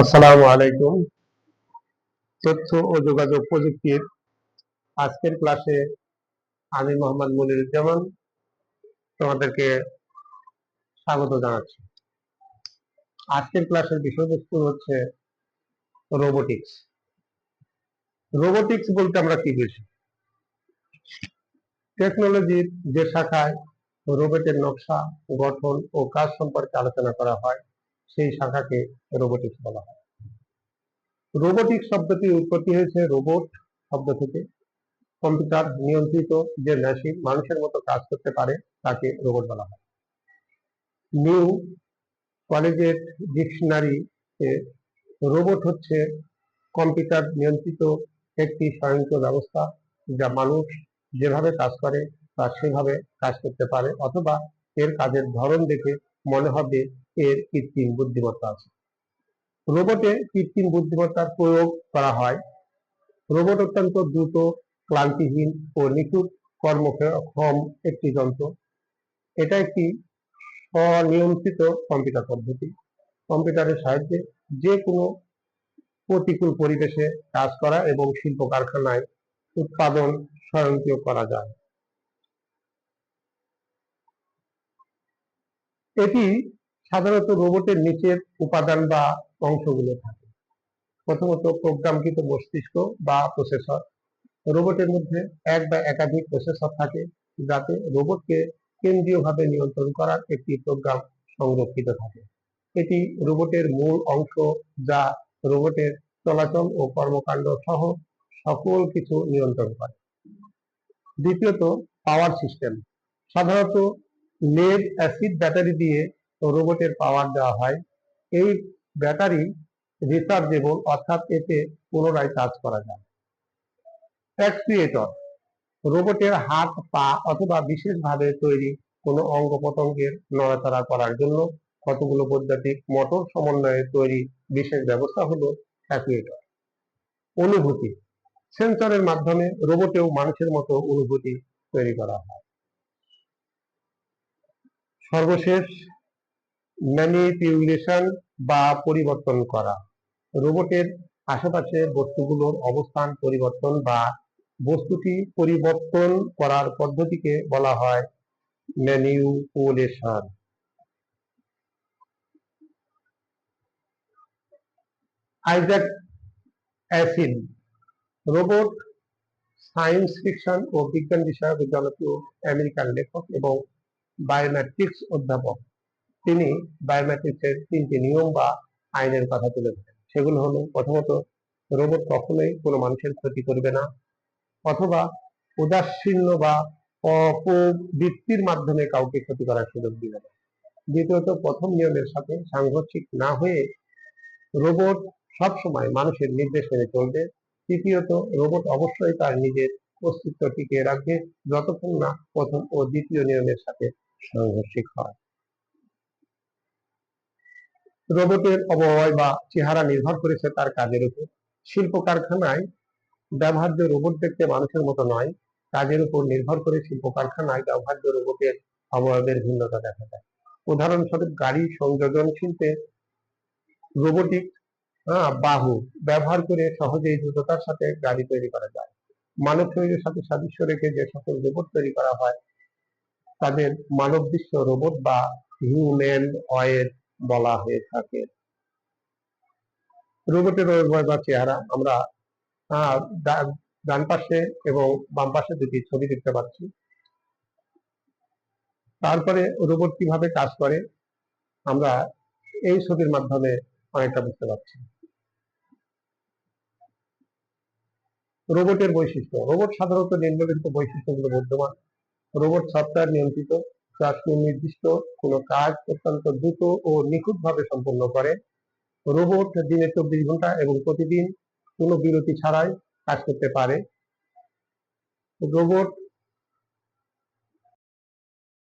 আসসালামু আলাইকুম। তথ্য ও যোগাযোগ প্রযুক্তির আজকের ক্লাসে আমি মোহাম্মদ মনিরুজ্জামান তোমাদেরকে স্বাগত জানাচ্ছি। আজকের ক্লাসের বিষয়বস্তু হচ্ছে রোবোটিক্স রোবোটিক্স বলতে আমরা কি বুঝি? টেকনোলজির যে শাখায় রোবটের নকশা, গঠন ও কাজ সম্পর্কে আলোচনা করা হয় সেই শাখাকে রোবোটিক্স বলা হয়। রোবোটিক শব্দটি উৎপত্তি হয়েছে রোবট শব্দ থেকে। কম্পিউটার নিয়ন্ত্রিত যে মেশিন মানুষের মতো কাজ করতে পারে, তাকে রোবট বলা হয়। নিউ কলেজের ডিকশনারি রোবট হচ্ছে কম্পিউটার নিয়ন্ত্রিত একটি স্বয়ংক্রিয় ব্যবস্থা যা মানুষ যেভাবে কাজ করে, তা সেভাবে কাজ করতে পারে, অথবা এর কাজের ধরন দেখে মনে হবে এর কৃত্রিম বুদ্ধিমত্তা আছে। রোবটে কৃত্রিম বুদ্ধিমত্তার প্রয়োগ করা হয়। রোবট অত্যন্ত দ্রুত, ক্লান্তিহীন ও নিখুঁত কর্মক্ষম একটি যন্ত্র। এটা একটি স্বনিয়ন্ত্রিত কম্পিউটার পদ্ধতি। কম্পিউটারের সাহায্যে যে কোনো প্রতিকূল পরিবেশে কাজ করা এবং শিল্প কারখানায় উৎপাদন স্বয়ংক্রিয় করা যায়। এটি সাধারণত রোবটের নিচের উপাদান বা অংশগুলো থাকে। প্রথমত প্রোগ্রামকৃত মস্তিষ্ক বা প্রসেসর। রোবটের মধ্যে এক বা একাধিক প্রসেসর থাকে যাতে রোবটকে কেন্দ্রীয়ভাবে নিয়ন্ত্রণ করার একটি প্রোগ্রাম সংরক্ষিত থাকে। এটি রোবটের মূল অংশ যা রোবটের চলাচল ও কর্মকাণ্ড সহ সকল কিছু নিয়ন্ত্রণ করে। দ্বিতীয়ত, পাওয়ার সিস্টেম। সাধারণত লেড অ্যাসিড ব্যাটারি দিয়ে রোবটের পাওয়ার দেওয়া হয়। এই ব্যাটারি রিচার্জেবল অর্থাৎ এতে পুনরায় কাজ করা যায়। অ্যাক্সুয়েটর রোবটের হাত, পা অথবা বিশেষভাবে তৈরি কোনো অঙ্গ প্রত্যঙ্গের নড়াচড়া করার জন্য কতগুলো বৈদ্যুতিক মোটর সমন্বয়ে তৈরি বিশেষ ব্যবস্থা হলো অ্যাকুয়েটর অনুভূতি সেন্সরের মাধ্যমে রোবটেও মানুষের মতো অনুভূতি তৈরি করা হয়। সর্বশেষ ম্যানিপিউলেশন বা পরিবর্তন করা। রোবটের আশেপাশে বস্তুগুলোর অবস্থান পরিবর্তন বা বস্তুটি পরিবর্তন করার পদ্ধতিকে বলা হয় manipulation. Isaac Asimov robot, science fiction ও বিজ্ঞান বিষয়ক জনপ্রিয় আমেরিকান লেখক এবং বায়োমেট্রিক্স অধ্যাপক। তিনি বায়োমেট্রিক্সের তিনটি নিয়ম বা আইনের কথা তুলে ধরেন। সেগুলো হলো, প্রথমত রোবট কখনোই কোনো মানুষের ক্ষতি করবে না, অথবা উদাসীন্য বা অপবৃত্তির মাধ্যমে কাউকে ক্ষতি করার সুযোগ দিবে না। দ্বিতীয়ত, প্রথম নিয়মের সাথে সাংঘর্ষিক না হয়ে রোবট সবসময় মানুষের নির্দেশ মেনে চলবে। তৃতীয়ত রোবট অবশ্যই তার নিজের অস্তিত্ব টিকিয়ে রাখবে, যতক্ষণ না প্রথম ও দ্বিতীয় নিয়মের সাথে রোবটের অবয়ব বা চেহারা নির্ভর করেছে তার কাজের উপর। শিল্প কারখানায় ব্যবহার্য রোবট দেখতে মানুষের মতো নয়, কাজের উপর নির্ভর করে শিল্প কারখানায় ব্যবহার্য রোবটের অবয়বের ভিন্নতা দেখা যায়। উদাহরণস্বরূপ গাড়ি সংযোজন শিল্পে রোবোটিক বাহু ব্যবহার করে সহজেই দ্রুততার সাথে গাড়ি তৈরি করা যায়। মানব শরীরের সাথে সাদৃশ্য রেখে যে সকল রোবট তৈরি করা হয় তাদের মানব দৃশ্য রোবট বা হিউম্যান অয়েড বলা হয়ে থাকে। রোবটের বা চেহারা আমরা ডান পাশে এবং বাম পাশে দুটি ছবি দেখতে পাচ্ছি। তারপরে রোবট কীভাবে কাজ করে, আমরা এই ছবির মাধ্যমে অনেকটা বুঝতে পারছি। রোবটের বৈশিষ্ট্য, রোবট সাধারণত নিম্নলিখিত বৈশিষ্ট্যগুলো বর্তমান রোবট সফটওয়্যার নিয়ন্ত্রিত যা নির্দিষ্ট কোনো কাজ অত্যন্ত দ্রুত ও নিখুঁতভাবে সম্পন্ন করে। রোবট দিনে চব্বিশ ঘণ্টা এবং প্রতিদিন কোনো বিরতি ছাড়াই কাজ করতে পারে। রোবট